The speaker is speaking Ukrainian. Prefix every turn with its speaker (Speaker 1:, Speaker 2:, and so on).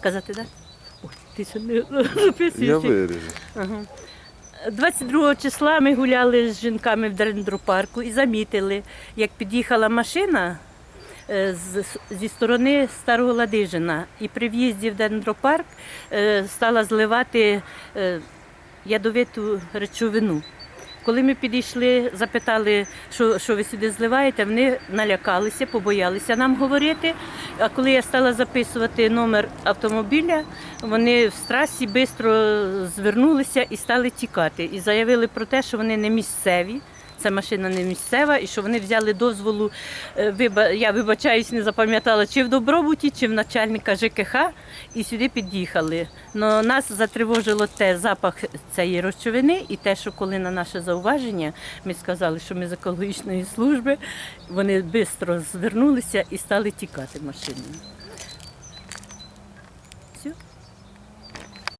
Speaker 1: Казати, так? Ой, ти ще не записуєш.
Speaker 2: Я виріжу.
Speaker 1: Ага. 22 числа ми гуляли з жінками в дендропарку і замітили, як під'їхала машина е, з- зі сторони Старого Ладижина. І при в'їзді в дендропарк е, стала зливати е, ядовиту речовину. Коли ми підійшли, запитали, що, що ви сюди зливаєте, вони налякалися, побоялися нам говорити. А коли я стала записувати номер автомобіля, вони в страсі швидко звернулися і стали тікати. І заявили про те, що вони не місцеві. Ця машина не місцева, і що вони взяли дозволу. е, Я вибачаюсь, не запам'ятала, чи в добробуті, чи в начальника ЖКХ, і сюди під'їхали. Но нас затривожило те запах цієї речовини, і те, що коли на наше зауваження ми сказали, що ми з екологічної служби, вони швидко звернулися і стали тікати машинами. Все.